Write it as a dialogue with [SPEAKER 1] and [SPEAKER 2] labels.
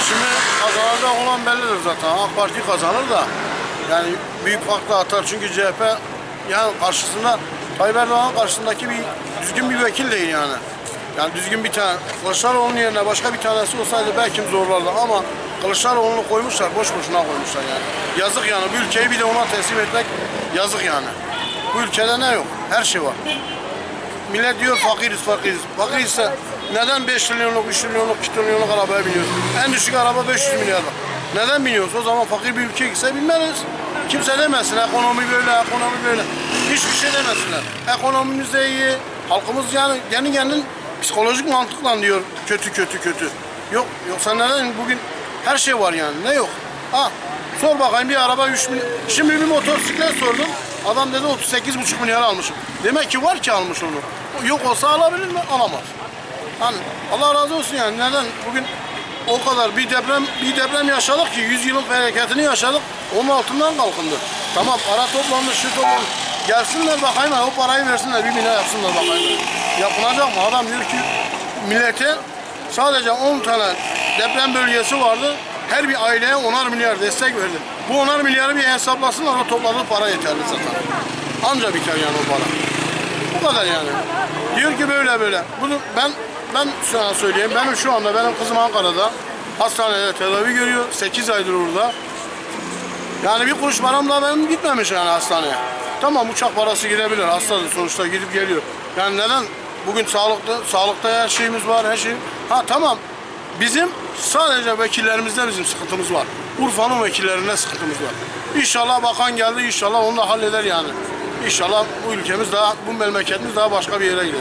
[SPEAKER 1] seçimi kazanacak olan bellidir zaten. AK Parti kazanır da yani büyük farkla atar çünkü CHP yani karşısında Tayyip Erdoğan karşısındaki bir düzgün bir vekil değil yani. Yani düzgün bir tane Kılıçdaroğlu'nun yerine başka bir tanesi olsaydı belki zorlardı ama Kılıçdaroğlu'nu koymuşlar boş boşuna koymuşlar yani. Yazık yani bu ülkeyi bir de ona teslim etmek yazık yani. Bu ülkede ne yok? Her şey var. Millet diyor fakiriz fakiriz. Fakirse neden 5 trilyonluk, 3 trilyonluk, 2 trilyonluk arabaya biniyoruz? En düşük araba 500 milyar. Neden biniyoruz? O zaman fakir bir ülke ise binmeliyiz. Kimse demesin ekonomi böyle, ekonomi böyle. Hiçbir şey demesinler. Ekonomimiz de iyi. Halkımız yani kendi kendinin psikolojik mantıkla diyor kötü kötü kötü. Yok yoksa neden bugün her şey var yani ne yok. Ha sor bakayım bir araba 3 milyon. Şimdi bir motosiklet sordum. Adam dedi 38,5 milyar almışım. Demek ki var ki almış onu. Yok olsa alabilir mi? Alamaz. Hani Allah razı olsun yani neden bugün o kadar bir deprem bir deprem yaşadık ki 100 yılın felaketini yaşadık. Onun altından kalkındı. Tamam para toplandı, şu toplandı. Gelsinler bakayım o parayı versinler bir bina yapsınlar bakayım. Yapılacak mı? Adam diyor ki millete sadece 10 tane deprem bölgesi vardı. Her bir aileye onar milyar destek verdi. Bu onar milyarı bir hesaplasınlar o topladığı para yeterli zaten. Anca biter yani o para. Kadar yani. Diyor ki böyle böyle. Bunu ben ben sana söyleyeyim. Benim şu anda benim kızım Ankara'da hastanede tedavi görüyor. 8 aydır orada. Yani bir kuruş param da benim gitmemiş yani hastaneye. Tamam uçak parası gidebilir. Hastadır sonuçta gidip geliyor. Yani neden? Bugün sağlıkta, sağlıkta her şeyimiz var, her şey. Ha tamam. Bizim sadece vekillerimizde bizim sıkıntımız var. Urfa'nın vekillerinde sıkıntımız var. İnşallah bakan geldi, inşallah onu da halleder yani. İnşallah bu ülkemiz daha, bu memleketimiz daha başka bir yere gider.